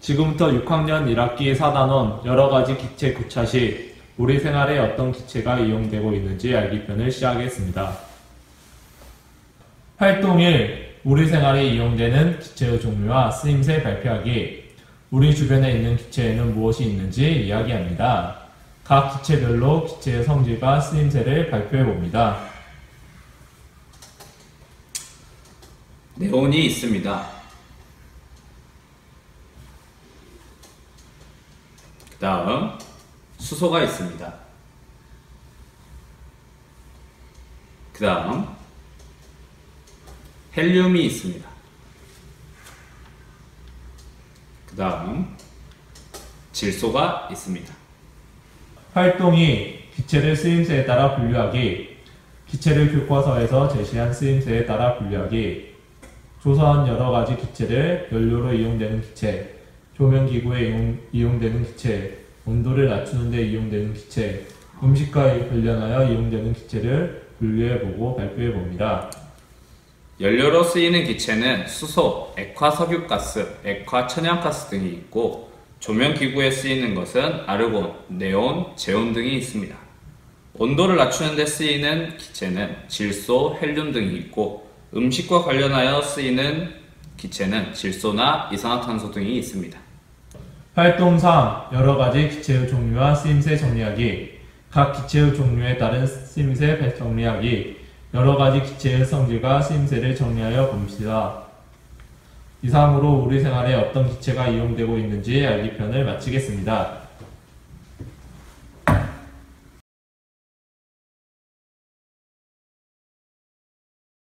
지금부터 6학년 1학기 4단원 여러 가지 기체 구차 시 우리 생활에 어떤 기체가 이용되고 있는지 알기 편을 시작하겠습니다. 활동 1. 우리 생활에 이용되는 기체의 종류와 쓰임새 발표하기. 우리 주변에 있는 기체에는 무엇이 있는지 이야기합니다. 각 기체별로 기체의 성질과 쓰임새를 발표해 봅니다. 네온이 있습니다. 그 다음 수소가 있습니다. 그 다음 헬륨이 있습니다. 그 다음 질소가 있습니다. 활동이 기체를 쓰임새에 따라 분류하기, 기체를 교과서에서 제시한 쓰임새에 따라 분류하기, 조사한 여러 가지 기체를 연료로 이용되는 기체, 조명기구에 이용, 이용 되는 기체, 온도를 낮추는 데 이용되는 기체, 음식과 관련하여 이용되는 기체를 분류해보고 발표해봅니다. 연료로 쓰이는 기체는 수소, 액화 석유가스, 액화 천연가스 등이 있고 조명기구에 쓰이는 것은 아르곤, 네온, 제온 등이 있습니다. 온도를 낮추는 데 쓰이는 기체는 질소, 헬륨 등이 있고 음식과 관련하여 쓰이는 기체는 질소나 이산화탄소 등이 있습니다. 활동 3. 여러 가지 기체의 종류와 쓰임새 정리하기. 각 기체의 종류에 따른 쓰임새 정리하기. 여러 가지 기체의 성질과 쓰임새를 정리하여 봅시다. 이상으로 우리 생활에 어떤 기체가 이용되고 있는지 알기 편을 마치겠습니다.